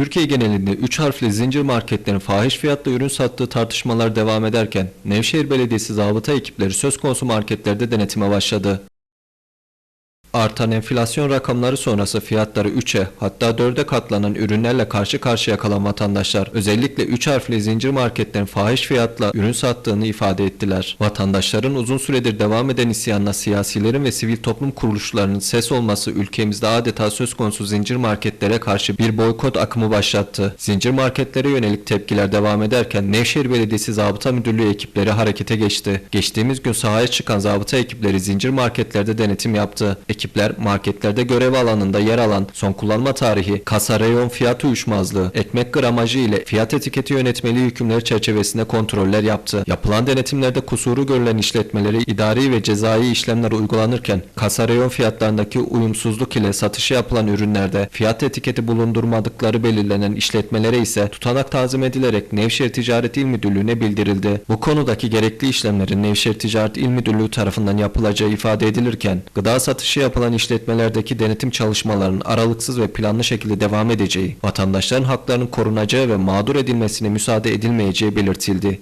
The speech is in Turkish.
Türkiye genelinde 3 harfli zincir marketlerin fahiş fiyatla ürün sattığı tartışmalar devam ederken Nevşehir Belediyesi zabıta ekipleri söz konusu marketlerde denetime başladı. Artan enflasyon rakamları sonrası fiyatları 3'e hatta 4'e katlanan ürünlerle karşı karşıya kalan vatandaşlar özellikle 3 harfli zincir marketlerin fahiş fiyatla ürün sattığını ifade ettiler. Vatandaşların uzun süredir devam eden isyanına siyasilerin ve sivil toplum kuruluşlarının ses olması ülkemizde adeta söz konusu zincir marketlere karşı bir boykot akımı başlattı. Zincir marketlere yönelik tepkiler devam ederken Nevşehir Belediyesi Zabıta Müdürlüğü ekipleri harekete geçti. Geçtiğimiz gün sahaya çıkan zabıta ekipleri zincir marketlerde denetim yaptı. Ekipler marketlerde görev alanında yer alan son kullanma tarihi, kasa reyon fiyat uyuşmazlığı, ekmek gramajı ile fiyat etiketi yönetmeliği hükümleri çerçevesinde kontroller yaptı. Yapılan denetimlerde kusuru görülen işletmeleri idari ve cezai işlemler uygulanırken kasa reyon fiyatlarındaki uyumsuzluk ile satışı yapılan ürünlerde fiyat etiketi bulundurmadıkları belirlenen işletmelere ise tutanak tazim edilerek Nevşehir Ticaret İl Müdürlüğü'ne bildirildi. Bu konudaki gerekli işlemlerin Nevşehir Ticaret İl Müdürlüğü tarafından yapılacağı ifade edilirken gıda satışı yapılan işletmelerdeki denetim çalışmalarının aralıksız ve planlı şekilde devam edeceği, vatandaşların haklarının korunacağı ve mağdur edilmesine müsaade edilmeyeceği belirtildi.